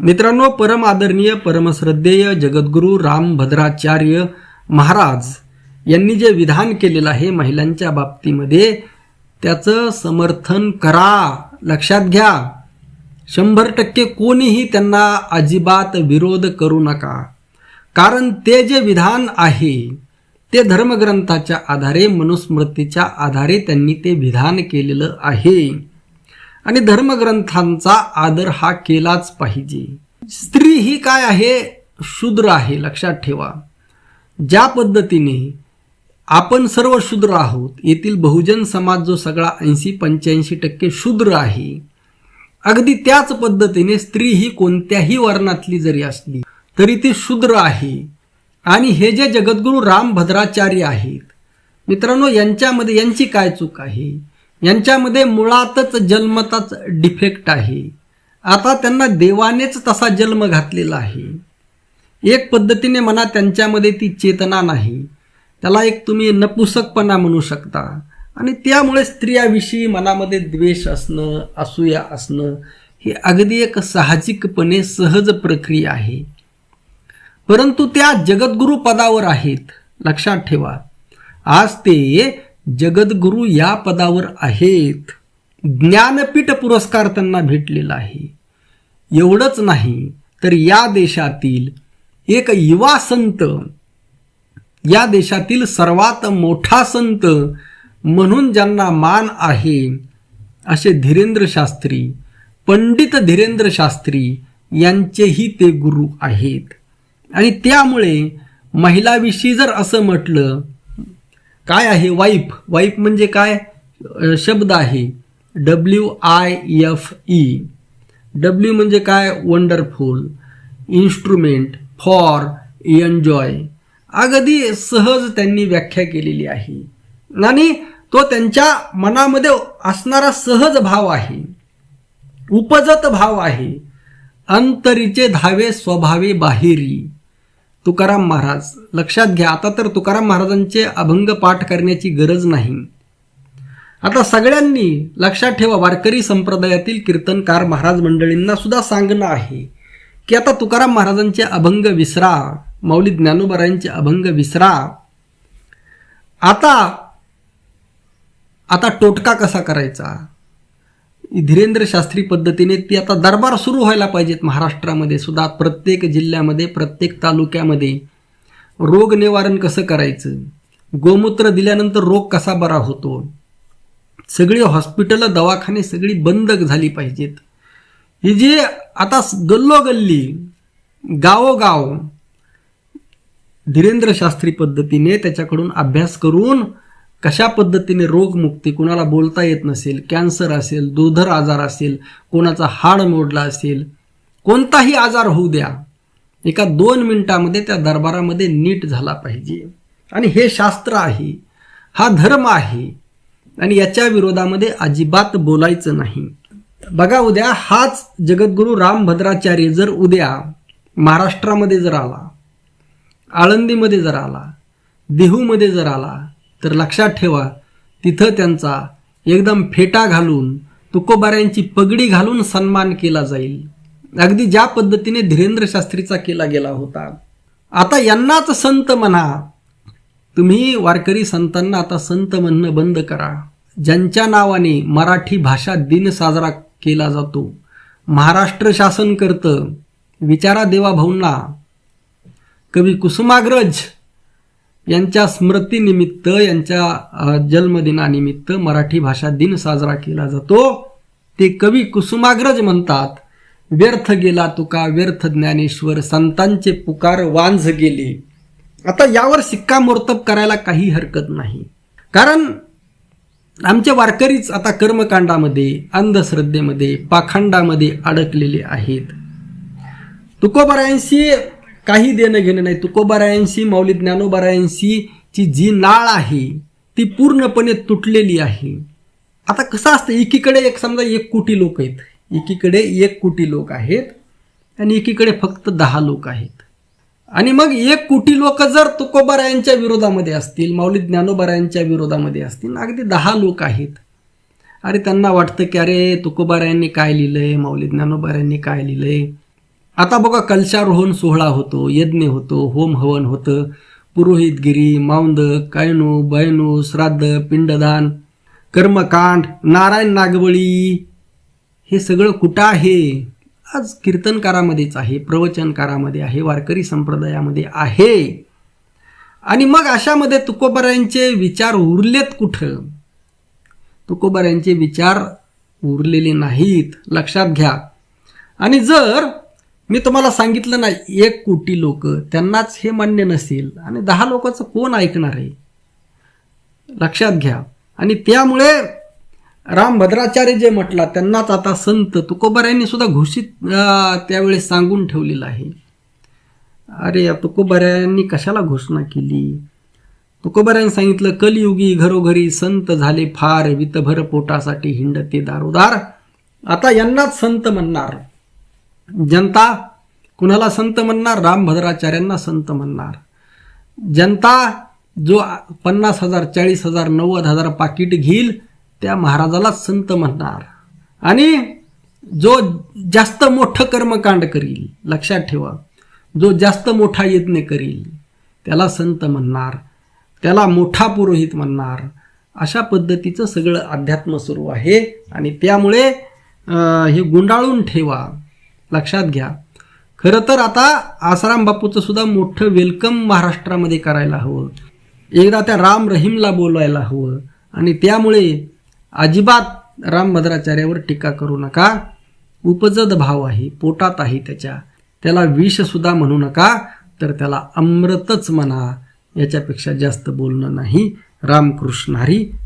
मित्रांनो परम आदरणीय परमश्रद्धेय जगद्गुरू रामभद्राचार्य महाराज यांनी जे विधान केलेलं आहे महिलांच्या बाबतीमध्ये त्याचं समर्थन करा. लक्षात घ्या. शंभर टक्के कोणीही त्यांना अजिबात विरोध करू नका. कारण ते जे विधान आहे ते धर्मग्रंथाच्या आधारे मनुस्मृतीच्या आधारे त्यांनी ते विधान केलेलं आहे. आणि धर्मग्रंथांचा आदर हा केलाच पाहिजे. स्त्री ही काय आहे? शूद्र आहे लक्षात ठेवा. ज्या पद्धतीने आपण सर्व शूद्र आहोत येथील बहुजन समाज जो सगळा ऐंशी पंच्याऐंशी टक्के शूद्र आहे अगदी त्याच पद्धतीने स्त्री ही कोणत्याही वर्णातली जरी असली तरी ती शूद्र आहे. आणि हे जे जगद्गुरू रामभद्राचार्य आहेत मित्रांनो यांच्यामध्ये यांची काय चूक आहे? यांच्यामध्ये मुळातच जन्मताच डिफेक्ट आहे. आता त्यांना देवानेच तसा जन्म घातलेला आहे. एक पद्धतीने म्हणा त्यांच्यामध्ये ती चेतना नाही. त्याला एक तुम्ही नपुसकपणा म्हणू शकता. आणि त्यामुळे स्त्रियाविषयी मनामध्ये द्वेष असणं असूया असणं ही अगदी एक साहजिकपणे सहज प्रक्रिया आहे. परंतु त्या जगद्गुरु पदावर आहेत. लक्षात ठेवा. आज ते जगद्गुरु या पदावर आहेत. ज्ञानपीठ पुरस्कार त्यांना भेटलेला आहे. एवढंच नाही तर या देशातील एक युवा संत या देशातील सर्वात मोठा संत म्हणून ज्यांना मान आहे असे धीरेंद्र शास्त्री पंडित धीरेंद्र शास्त्री यांचेही ते गुरु आहेत. आणि त्यामुळे महिलाविषयी जर असं म्हटलं काय आहे वाईफ? वाईफ म्हणजे काय? शब्द आहे. W I F E W म्हणजे काय? वंडरफुल इन्स्ट्रुमेंट फॉर एन्जॉय अगदी सहज त्यांनी व्याख्या केलेली आहे. आणि तो त्यांच्या मनामध्ये असणारा सहज भाव आहे. उपजत भाव आहे. अंतरीचे धावे स्वभावे बाहेरी. तुकाराम महाराज लक्षात घ्या आता तर तुकाराम महाराजांचे अभंग पाठ करण्याची गरज नाही. आता सगळ्यांनी लक्षात ठेवा वारकरी संप्रदायातील कीर्तनकार महाराज मंडळींना सुद्धा सांगणं आहे की आता तुकाराम महाराजांचे अभंग विसरा मौली ज्ञानोबरायांचे अभंग विसरा. आता आता टोटका कसा करायचा? धीरेंद्र शास्त्री पद्धतीने ती आता दरबार सुरू व्हायला पाहिजेत महाराष्ट्रामध्ये सुद्धा प्रत्येक जिल्ह्यामध्ये प्रत्येक तालुक्यामध्ये. रोग निवारण कसं करायचं? गोमूत्र दिल्यानंतर रोग कसा बरा होतो? सगळी हॉस्पिटल दवाखाने सगळी बंद झाली पाहिजेत. ही जी आता गल्लोगल्ली गावोगाव धीरेंद्र शास्त्री पद्धतीने त्याच्याकडून अभ्यास करून कशा पद्धतीने रोगमुक्ती कुणाला बोलता येत नसेल कॅन्सर असेल दुर्धर आजार असेल कोणाचा हाड मोडला असेल कोणताही आजार होऊ द्या. एका दोन मिनिटामध्ये त्या दरबारामध्ये नीट झाला पाहिजे. आणि हे शास्त्र आहे हा धर्म आहे आणि याच्या विरोधामध्ये अजिबात बोलायचं नाही. बघा उद्या हाच जगद्गुरू रामभद्राचार्य जर उद्या महाराष्ट्रामध्ये जर आला आळंदीमध्ये जर आला देहूमध्ये जर आला तर लक्षात ठेवा तिथं त्यांचा एकदम फेटा घालून तुकोबाऱ्यांची पगडी घालून सन्मान केला जाईल. अगदी ज्या पद्धतीने धीरेंद्र शास्त्रीचा केला गेला होता. आता यांनाच संत म्हणा. तुम्ही वारकरी संतांना आता संत म्हणणं बंद करा. ज्यांच्या नावाने मराठी भाषा दिन साजरा केला जातो महाराष्ट्र शासन करतं विचारा देवाभाऊंना कवी कुसुमाग्रज यांच्या स्मृतीनिमित्त यांच्या जन्मदिनानिमित्त मराठी भाषा दिन साजरा केला जातो. ते कवी कुसुमाग्रज म्हणतात व्यर्थ गेला तुका व्यर्थ ज्ञानेश्वर संतांचे पुकार वांझ गेले. आता यावर शिक्कामोर्तब करायला काही हरकत नाही. कारण आमचे वारकरीच आता कर्मकांडामध्ये अंधश्रद्धेमध्ये पाखंडामध्ये अडकलेले आहेत. तुकोबरायांशी काही देणं घेणं नाही. तुकोबारायांशी मौली ज्ञानोबारायांशी ची जी नाळ आहे ती पूर्णपणे तुटलेली आहे. आता कसं असतं एकीकडे एक समजा एक कोटी लोक आहेत. एकीकडे एक कोटी लोक आहेत आणि एकीकडे फक्त दहा लोक आहेत. आणि मग एक कोटी लोक जर तुकोबारायांच्या विरोधामध्ये असतील माऊली ज्ञानोबारायांच्या विरोधामध्ये असतील अगदी दहा लोक आहेत. अरे त्यांना वाटतं की अरे तुकोबारायांनी काय लिहिलंय माऊली ज्ञानोबारायांनी काय लिहिलंय? आता बघा कलशारोहण सोहळा होतो यज्ञ होतो होम हवन होतं. पुरोहितगिरी मावंद कायनू बयनू श्राद्ध पिंडदान कर्मकांड नारायण नागबळी हे सगळं कुठं आहे? आज कीर्तनकारामध्येच आहे प्रवचनकारामध्ये आहे वारकरी संप्रदायामध्ये आहे. आणि मग अशामध्ये तुकोबारायांचे विचार उरलेत कुठं? तुकोबारायांचे विचार उरलेले नाहीत लक्षात घ्या. आणि जर मी तुम्हाला सांगितलं ना एक कोटी लोक त्यांनाच हे मान्य नसेल. आणि दहा लोकांचं कोण ऐकणार आहे? लक्षात घ्या. आणि त्यामुळे राम भद्राचार्य जे म्हटला त्यांनाच आता संत तुकोबाऱ्यांनी सुद्धा घोषित त्यावेळेस सांगून ठेवलेलं आहे. अरे या तुकोबाऱ्यांनी कशाला घोषणा केली? तुकोबाऱ्यांनी सांगितलं कलयुगी घरोघरी संत झाले फार वितभर पोटासाठी हिंडते दारोदार. आता यांनाच संत म्हणणार. जनता कुणाला संत म्हणणार? रामभद्राचार्यांना संत म्हणणार. जनता जो पन्नास हजार चाळीस हजार नव्वद हजार पाकिट घेईल त्या महाराजाला संत म्हणणार. आणि जो जास्त मोठं कर्मकांड करील लक्षात ठेवा जो जास्त मोठा यज्ञ करील त्याला संत म्हणणार. त्याला मोठा पुरोहित म्हणणार. अशा पद्धतीचं सगळं अध्यात्म सुरू आहे. आणि त्यामुळे हे गुंडाळून ठेवा. लक्षात घ्या. खरं तर आता आसाराम बापूचं सुद्धा मोठं वेलकम महाराष्ट्रामध्ये करायला हवं. एकदा त्या राम रहीमला बोलायला हवं. आणि त्यामुळे अजिबात रामभद्राचार्यावर टीका करू नका. उपजद भाव आहे पोटात आहे त्याच्या. त्याला विषसुद्धा म्हणू नका. तर त्याला अमृतच म्हणा. याच्यापेक्षा जास्त बोलणं नाही. रामकृष्ण हरी.